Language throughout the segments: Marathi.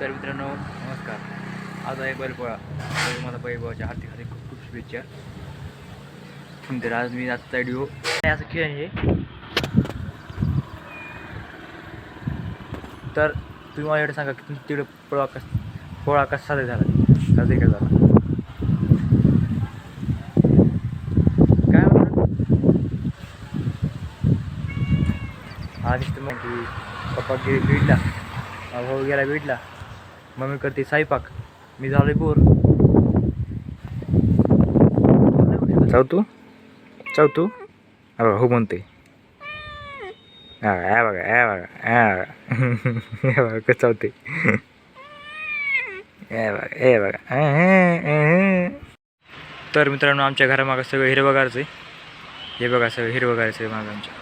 तर मित्रांनो नमस्कार. आज आहे बैलपोळा. तर मला बैलपोळाच्या हार्दिक हार्दिक खूप खूप शुभेच्छा. तर आज मी आजचा व्हिडिओ. असं खेळ आहे? तर तुम्ही मला एवढं सांगा की तुमच्या तिकडे पोळा कस पोळा कसा साजरा झाला? साजरी का झाला? काय म्हणतात आज तर मग पप्पा गे बीडला भाऊ गेला बीडला मम्मी करते साईपाक मी झालोय बोर. चौतू चौतू अरे हो म्हणते. हा बघा या बघा या बघा. या बघा कसं चावते या बघा हे बघा. तर मित्रांनो आमच्या घरामागं सगळं हिरवगारचं आहे. हे बघा सगळं हिरवगारचं आहे मागं आमच्या.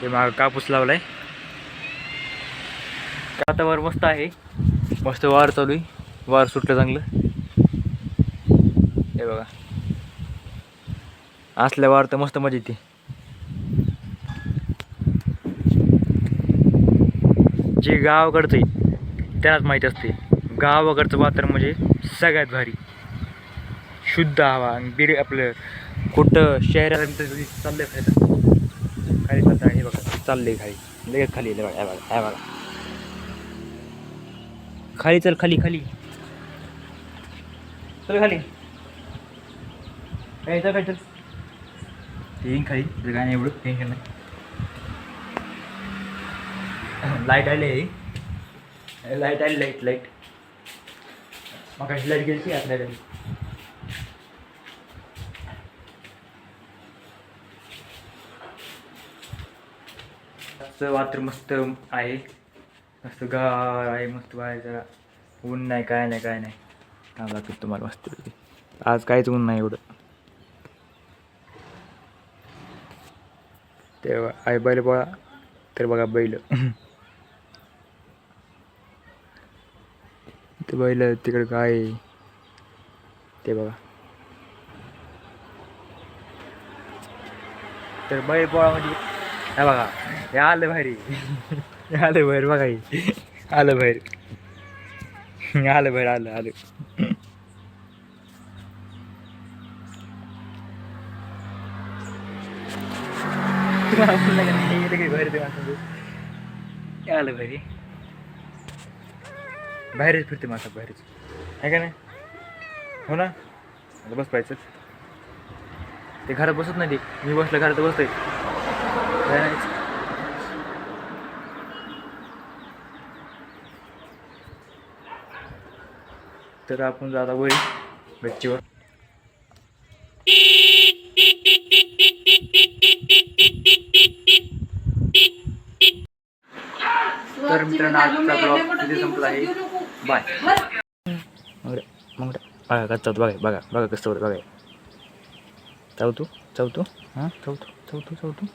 हे मागं कापूस लावलाय. वातावरण मस्त आहे. मस्त वार चालू आहे. वार सुटलं चांगलं. हे बघा. असल्या वार तर मस्त मजा येते. जे गावाकडचं आहे त्यालाच माहीत असते. गावाकडचं वातावरण म्हणजे सगळ्यात भारी. शुद्ध हवा आणि आपलं कुठं शहरात चाललंय खायला खाली चालतं हे बघा चाललंय खाली. लगेच खाली हे बघा बघा बघा. खाली चल खाली खाली. चल खाली. काय चल काय चल. येईन खाली. तुझं काय नाही एवढं. टेन्शन नाही लाइट आली आहे. लाइट आली लाइट लाइट मग लाइट गेली आता लाइट आली वात्र मस्त आहे. मस्त गार आहे मस्त बाहेर जरा. ऊन नाही काय नाही काय नाही. हा बाकी तुम्हाला मस्त आज काहीच ऊन नाही एवढं. ते बघा, बैल पोळा तर बघा बैल. ते बैल तिकडे काय ते बघा. तर बैल पोळा म्हणजे हे बघा हे आलं भारी हे आलं बाहेर बघा हे. आलं बाहेर. आलं बाहेर आलं आलं. आलं भारी बाहेरच फिरते माझा बाहेरच. आहे का नाही? हो ना? बस पाहिजे ते घरात बसत नाही ते. मी बसलं घरात बसतोय. तर आपण जाता वरी गच्चीवर. तर मित्रांनो आजचा ब्लॉग तिथे संपला आहे. बाय मग बघा कसं बघा बघा बघा कसं बघा. चौतू चौतू हां? चौतू चौतू चौतू